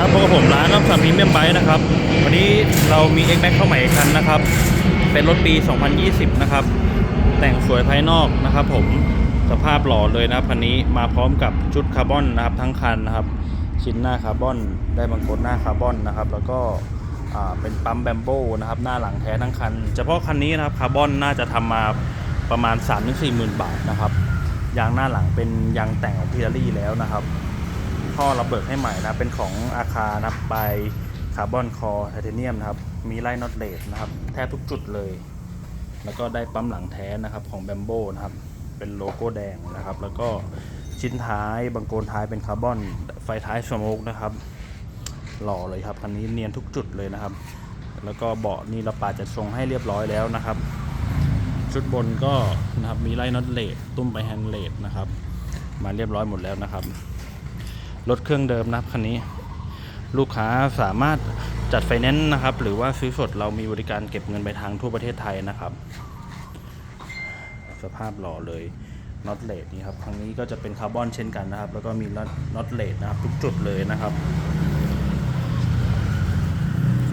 ครับพบกับผมร้านน้ำสามพรีเมียมไบค์นะครับ วันนี้เรามี X Max เข้าใหม่อีกคันนะครับ เป็นรถปี 2020 นะครับ แต่งสวยภายนอกนะครับ ผมสภาพหล่อเลยนะครับคันนี้มาพร้อมกับชุดคาร์บอนนะครับ ทั้งคันนะครับ ชิ้นหน้าคาร์บอนได้บังคดหน้าคาร์บอนนะครับ แล้วก็เป็นปั๊มแบมโบนะครับหน้าหลังแท้ทั้งคัน เฉพาะคันนี้นะครับคาร์บอนน่าจะทำมาประมาณ 3-4 หมื่นบาทนะครับยางหน้าหลังเป็นยางแต่งของพิลารี่แล้วนะครับ ท่อระเบิดให้ใหม่นะเป็นของอาคานะครับไปคาร์บอนคอไทเทเนียมนะครับ มีไล่น็อตเลสนะครับ แทบทุกจุดเลย แล้วก็ได้ปั๊มหลังแท้นะครับของแบมโบนะครับ เป็นโลโก้แดงนะครับ แล้วก็ชิ้นท้ายบังโกนท้ายเป็นคาร์บอน ไฟท้ายสโมกนะครับ หล่อเลยครับคันนี้เนียนทุกจุดเลยนะครับ แล้วก็เบาะนี่เราปาจะทรงให้เรียบร้อยแล้วนะครับ ชุดบนก็นะครับมีไล่น็อตเลสตุ้มไปแฮนด์เลสนะครับ มาเรียบร้อยหมดแล้วนะครับ รถเครื่องเดิมนะครับคันนี้ ลูกค้าสามารถจัดไฟแนนซ์นะครับ หรือว่าซื้อสดเรามีบริการเก็บเงินไปทางทั่วประเทศไทยนะครับ สภาพหล่อเลยน็อตเลดนี่ครับครั้งนี้ก็จะเป็นคาร์บอนเช่นกันนะครับ แล้วก็มีน็อตเลดนะครับ ทุกจุดเลยนะครับ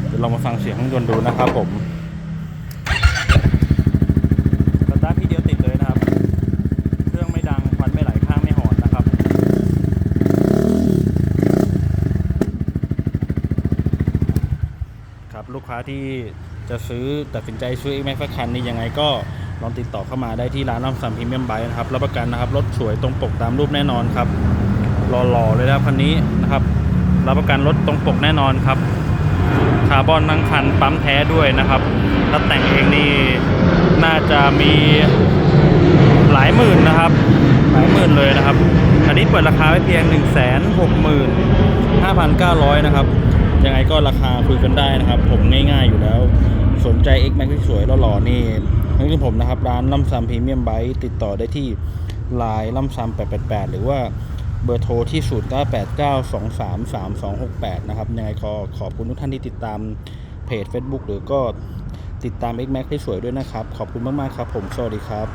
เดี๋ยวเรามาฟังเสียงเครื่องยนต์ดูนะครับผมสตาร์ททีเดียวติดเลยนะครับ เครื่องไม่ดังควันไม่ไหลข้างไม่หอนนะครับ ครับลู กค้าที่จะซื้อตัดสินใจซื้อ X Max สักคันนี้ยังไงก็ลองติดต่อเข้ามาได้ที่ร้านน้ำซัมพรีเมียมไบนะครับรับประกันนะครับรถสวยตรงปกตามรูปแน่นอนครับหล่อๆเลยนะครับคันนี้นะครับรับประกันรถตรงปกแน่นอนครับคาร์บอนทั้งคันปั๊มแท้ด้วยนะครับถ้าแต่งเองนี่น่าจะมีหลายหมื่นนะครับ หลายหมื่นเลยนะครับ อันนี้เปิดราคาไว้เพียง 1 6 5 9 0 0 นะครับ ยังไงก็ราคาคุยกันได้นะครับ ผมง่ายๆอยู่แล้ว สนใจ X Max ที่สวยแล้วหล่อนี่นี่คือผมนะครับ ร้านล่ำซัมพรีเมียมไบค์ติดต่อได้ที่ไลน์ล่ำซัม888 หรือว่าเบอร์โทรที่ 0989233268 นะครับ ยังไงขอขอบคุณทุกท่านที่ติดตามเพจ Facebook หรือก็ติดตาม X Max ที่สวยด้วยนะครับ ขอบคุณมาก ๆ ครับผม สวัสดีครับ